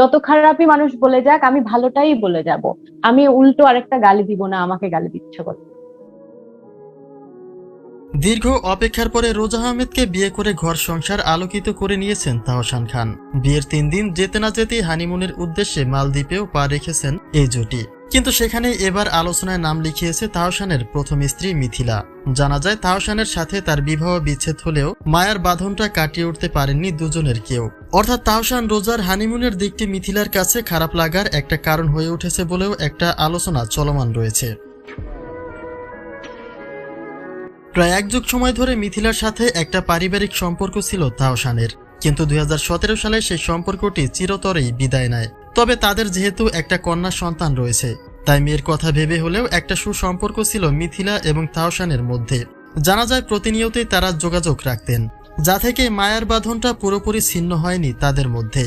যত খারাপই মানুষ বলে যাক, আমি ভালোটাই বলে যাব। আমি উল্টো আরেকটা গালি দিব না, আমাকে গালি দিচ্ছ বলে। দীর্ঘ অপেক্ষার পরে রোজা আহমেদকে বিয়ে করে ঘর সংসার আলোকিত করে নিয়েছেন তাহসান খান। বিয়ের তিন দিন যেতে না যেতেই হানিমুনের উদ্দেশ্যে মালদ্বীপেও পা রেখেছেন এই জুটি। কিন্তু সেখানে এবার আলোচনায় নাম লিখিয়েছে তাহসানের প্রথম স্ত্রী মিথিলা। জানা যায় তাহসানের সাথে তার বিবাহ বিচ্ছেদ হলেও মায়ার বাঁধনটা কাটিয়ে উঠতে পারেননি দুজনের কেউ। অর্থাৎ তাহসান রোজার হানিমুনের দিকটি মিথিলার কাছে খারাপ লাগার একটা কারণ হয়ে উঠেছে বলেও একটা আলোচনা চলমান রয়েছে। প্রায় এক যুগ সময় ধরে মিথিলার সাথে একটা পারিবারিক সম্পর্ক ছিল তাওসানের কিন্তু দুই হাজার সতেরো সালে সেই সম্পর্কটি চিরতরেই বিদায় নেয়। তবে তাদের যেহেতু একটা কন্যা সন্তান রয়েছে, তাই মেয়ের কথা ভেবে হলেও একটা সুসম্পর্ক ছিল মিথিলা এবং তাওসানের মধ্যে। জানা যায় প্রতিনিয়তই তারা যোগাযোগ রাখতেন, যা থেকে মায়ার বাঁধনটা পুরোপুরি ছিন্ন হয়নি তাদের মধ্যে।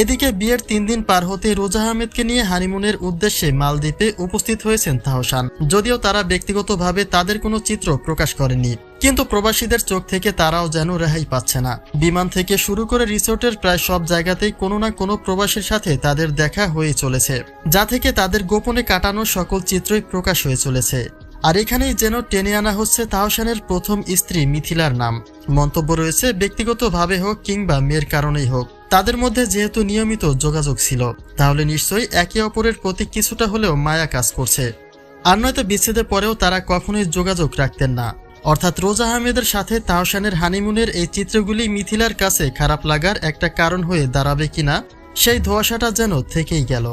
এদিকে বিয়ের তিন দিন পার হতে রোজা আহমেদকে নিয়ে হানিমুনের উদ্দেশ্যে মালদ্বীপে উপস্থিত হয়েছেন তাহসান। যদিও তারা ব্যক্তিগতভাবে তাদের কোনো চিত্র প্রকাশ করেনি, কিন্তু প্রবাসীদের চোখ থেকে তারাও যেন রেহাই পাচ্ছে না। বিমান থেকে শুরু করে রিসোর্টের প্রায় সব জায়গাতেই কোনো না কোনো প্রবাসীর সাথে তাদের দেখা হয়ে চলেছে, যা থেকে তাদের গোপনে কাটানো সকল চিত্রই প্রকাশ হয়ে চলেছে। আর এখানেই যেন টেনে আনা হচ্ছে তাহসানের প্রথম স্ত্রী মিথিলার নাম। মন্তব্য রয়েছে, ব্যক্তিগতভাবে হোক কিংবা মেয়ের কারণেই হোক। তাদের মধ্যে যেহেতু নিয়মিত যোগাযোগ ছিল, তাহলে নিশ্চয়ই একে অপরের প্রতি কিছুটা হলেও মায়া কাজ করছে। আর নয়তো বিচ্ছেদের পরেও তারা কখনোই যোগাযোগ রাখতেন না। অর্থাৎ রোজা আহমেদের সাথে তাহসানের হানিমুনের এই চিত্রগুলি মিথিলার কাছে খারাপ লাগার একটা কারণ হয়ে দাঁড়াবে কিনা, সেই ধোয়াশাটা যেন থেকেই গেল।